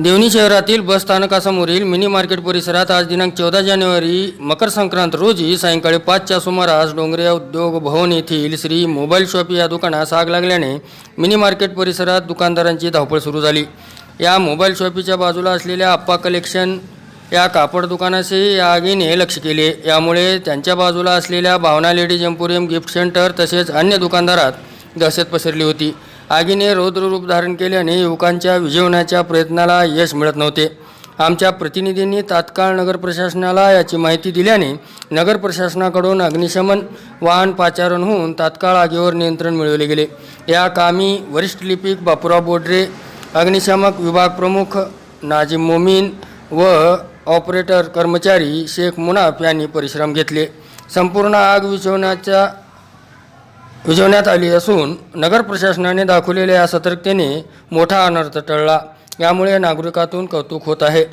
देवणी शहरातील बस स्थानकासमोरील mini market परिसरात आज दिनांक चौदा जानेवारी मकर संक्रांत रोजी सायंकाळी पाचच्या सुमारास डोंगरे उद्योग भवन येथील श्री मोबाईल शॉप या दुकानास आग लागल्याने मिनी मार्केट परिसरात दुकानदारांची धावपळ सुरू झाली. या मोबाईल शॉपीच्या बाजूला असलेल्या आप्पा कलेक्शन या कापड दुकानाचे या आगीने लक्ष केले. यामुळे त्यांच्या बाजूला असलेल्या Bhavana Ladies Emporium Gift Centre तसेच अन्य दुकानदारात दहशत पसरली होती. आगीने रौद्र रूप धारण केल्याने युवकांच्या विजवण्याच्या प्रयत्नाला यश मिळत नव्हते. आमच्या प्रतिनिधींनी तात्काळ नगर प्रशासनाला याची माहिती दिल्याने नगर प्रशासनाकडून अग्निशमन वाहन पाचारण होऊन तात्काळ आगीवर नियंत्रण मिळवले गेले. या कामी वरिष्ठ लिपिक बापूराव बोडरे अग्निशामक विभाग प्रमुख नाजिम मोमीन व ऑपरेटर कर्मचारी शेख मुनाफ यांनी परिश्रम घेतले. संपूर्ण आग विचवण्याच्या विजवण्यात आली असून नगर प्रशासनाने दाखवलेल्या या सतर्कतेने मोठा अनर्थ टळला. यामुळे नागरिकातून कौतुक होत आहे.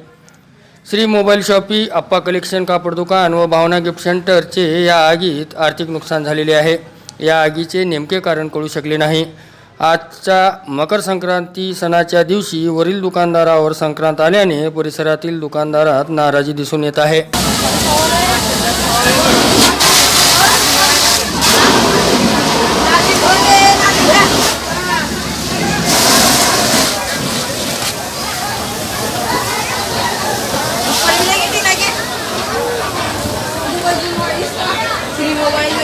Shri Mobile Shoppee Appa Collection कापड दुकान व भावना गिफ्ट सेंटरचे या आगीत आर्थिक नुकसान झालेले आहे. या आगीचे नेमके कारण कळू शकले नाही. आजच्या मकर संक्रांती सणाच्या दिवशी वरील दुकानदारावर संक्रांत आल्याने परिसरातील दुकानदारात नाराजी दिसून येत आहे श्री मोबाईल में